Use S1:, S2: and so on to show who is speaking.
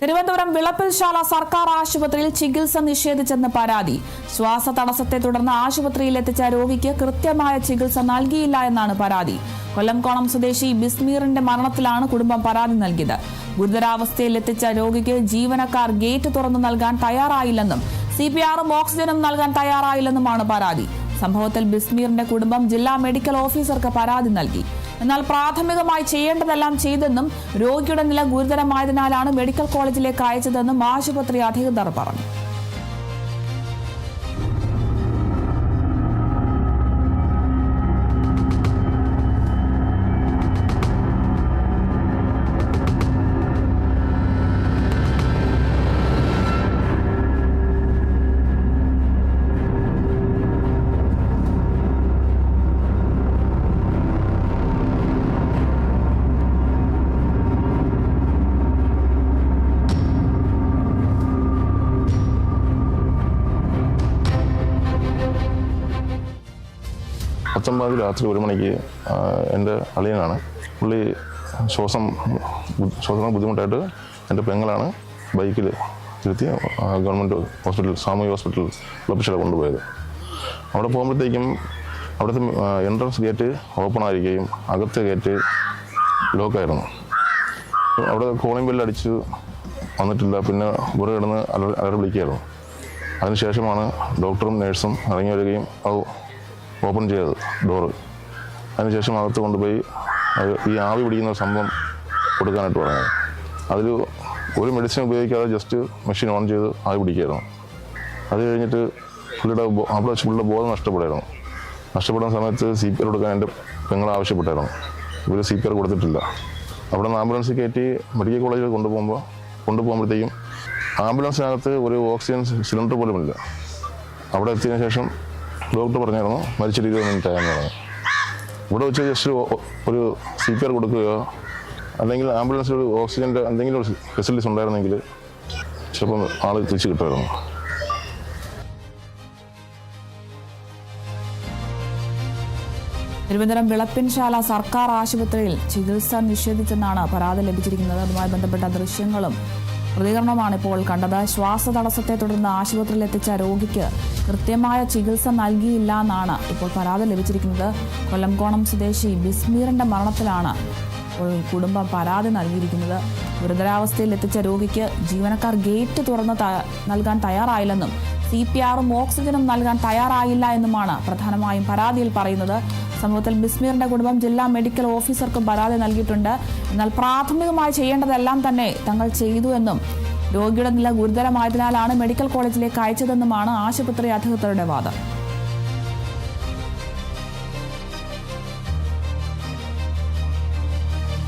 S1: തിരുവനന്തപുരം വിളപ്പിൽശാല സർക്കാർ ആശുപത്രിയിൽ ചികിത്സ നിഷേധിച്ചെന്ന് പരാതി. ശ്വാസ തടസ്സത്തെ തുടർന്ന് ആശുപത്രിയിൽ എത്തിച്ച രോഗിക്ക് കൃത്യമായ ചികിത്സ നൽകിയില്ല എന്നാണ് പരാതി. കൊല്ലംകോണം സ്വദേശി ബിസ്മീറിന്റെ മരണത്തിലാണ് കുടുംബം പരാതി നൽകിയത്. ഗുരുതരാവസ്ഥയിൽ എത്തിച്ച രോഗിക്ക് ജീവനക്കാർ ഗേറ്റ് തുറന്നു നൽകാൻ തയ്യാറായില്ലെന്നും സി പി ആറും ഓക്സിജനും നൽകാൻ തയ്യാറായില്ലെന്നുമാണ് പരാതി. സംഭവത്തിൽ ബിസ്മീറിന്റെ കുടുംബം ജില്ലാ മെഡിക്കൽ ഓഫീസർക്ക് പരാതി നൽകി. എന്നാൽ പ്രാഥമികമായി ചെയ്യേണ്ടതെല്ലാം ചെയ്തെന്നും രോഗിയുടെ നില ഗുരുതരമായതിനാലാണ് മെഡിക്കൽ കോളേജിലേക്ക് അയച്ചതെന്നും ആശുപത്രി അധികൃതർ പറഞ്ഞു.
S2: പത്തൊമ്പതാം തീയതി രാത്രി ഒരു മണിക്ക് എന്റെ അളിയനാണ്. പുള്ളി ശ്വാസം ശ്വാസം ബുദ്ധിമുട്ടായിട്ട് എന്റെ പെങ്ങളാണ് ബൈക്കിൽ ഇരുത്തി ആ, ഗവൺമെന്റ് ഹോസ്പിറ്റൽ സാമൂഹിക ഹോസ്പിറ്റൽ ലഭിച്ചിട കൊണ്ടുപോയത്. അവിടെ പോകുമ്പോഴത്തേക്കും അവിടുത്തെ എൻട്രൻസ് ഗേറ്റ് ഓപ്പൺ ആയിരിക്കുകയും അകത്തെ ഗേറ്റ് ലോക്കായിരുന്നു അവിടെ കോളിംഗ് ബെല്ല് അടിച്ച് വന്നിട്ടില്ല. പിന്നെ ഇവിടെ കിടന്ന് അലറി വിളിക്കുകയായിരുന്നു. അതിനുശേഷമാണ് ഡോക്ടറും നേഴ്സും ഇറങ്ങി വരികയും അത് ഓപ്പൺ ചെയ്തത് ഡോറ് അതിനുശേഷം അകത്ത് കൊണ്ടുപോയി ഈ ആവി പിടിക്കുന്ന സംഭവം കൊടുക്കാനായിട്ട് പറഞ്ഞത്. അതിൽ ഒരു മെഡിസിൻ ഉപയോഗിക്കാതെ ജസ്റ്റ് മെഷീൻ ഓൺ ചെയ്ത് ആവി പിടിക്കുകയായിരുന്നു. അത് കഴിഞ്ഞിട്ട് പുള്ളിയുടെ അവിടെ പുള്ളിയുടെ ബോധം നഷ്ടപ്പെടായിരുന്നു നഷ്ടപ്പെടുന്ന സമയത്ത് സി പി ആർ കൊടുക്കാൻ എന്റെ പെങ്ങൾ ആവശ്യപ്പെട്ടായിരുന്നു. ഇവർ സി പി ആർ കൊടുത്തിട്ടില്ല. അവിടെ നിന്ന് ആംബുലൻസ് കയറ്റി മെഡിക്കൽ കോളേജിൽ കൊണ്ടുപോകുമ്പോൾ കൊണ്ടുപോകുമ്പോഴത്തേക്കും ആംബുലൻസിനകത്ത് ഒരു ഓക്സിജൻ സിലിണ്ടർ പോലും ഇല്ല അവിടെ എത്തിയതിനു ശേഷം ഡോക്ടർ പറഞ്ഞായിരുന്നു മരിച്ചിട്ട് ഇരുപത് മിനിറ്റ് ആയെന്ന് പറഞ്ഞു. ഇവിടെ വെച്ച് ജസ്റ്റ് ഒരു സി പി ആർ കൊടുക്കുകയോ അല്ലെങ്കിൽ ആംബുലൻസിൽ ഒരു ഓക്സിജന്റെ എന്തെങ്കിലും ഒരു ഫെസിലിറ്റീസ് ഉണ്ടായിരുന്നെങ്കിൽ ചിലപ്പം ആൾ തിരിച്ച് കിട്ടുമായിരുന്നു.
S1: തിരുവനന്തപുരം വിളപ്പിൻശാല സർക്കാർ ആശുപത്രിയിൽ ചികിത്സ നിഷേധിച്ചെന്നാണ് പരാതി ലഭിച്ചിരിക്കുന്നത്. അതുമായി ബന്ധപ്പെട്ട ദൃശ്യങ്ങളും പ്രതികരണമാണ് ഇപ്പോൾ കണ്ടത്. ശ്വാസതടസ്സത്തെ തുടർന്ന് ആശുപത്രിയിൽ എത്തിച്ച രോഗിക്ക് കൃത്യമായ ചികിത്സ നൽകിയില്ല എന്നാണ് ഇപ്പോൾ പരാതി ലഭിച്ചിരിക്കുന്നത്. കൊല്ലംകോണം സ്വദേശി ബിസ്മീറിന്റെ മരണത്തിലാണ് ഇപ്പോൾ കുടുംബം പരാതി നൽകിയിരിക്കുന്നത്. ഗുരുതരാവസ്ഥയിൽ എത്തിച്ച രോഗിക്ക് ജീവനക്കാർ ഗേറ്റ് തുറന്ന് നൽകാൻ തയ്യാറായില്ലെന്നും സി പി ആറും ഓക്സിജനും നൽകാൻ തയ്യാറായില്ല എന്നുമാണ് പ്രധാനമായും പരാതിയിൽ പറയുന്നത്. സംഭവത്തിൽ ബിസ്മീറിന്റെ കുടുംബം ജില്ലാ മെഡിക്കൽ ഓഫീസർക്കും പരാതി നൽകിയിട്ടുണ്ട്. എന്നാൽ പ്രാഥമികമായി ചെയ്യേണ്ടതെല്ലാം തന്നെ തങ്ങൾ ചെയ്തു എന്നും രോഗിയുടെ നില ഗുരുതരമായതിനാലാണ് മെഡിക്കൽ കോളേജിലേക്ക് അയച്ചതെന്നുമാണ് ആശുപത്രി അധികൃതരുടെ വാദം.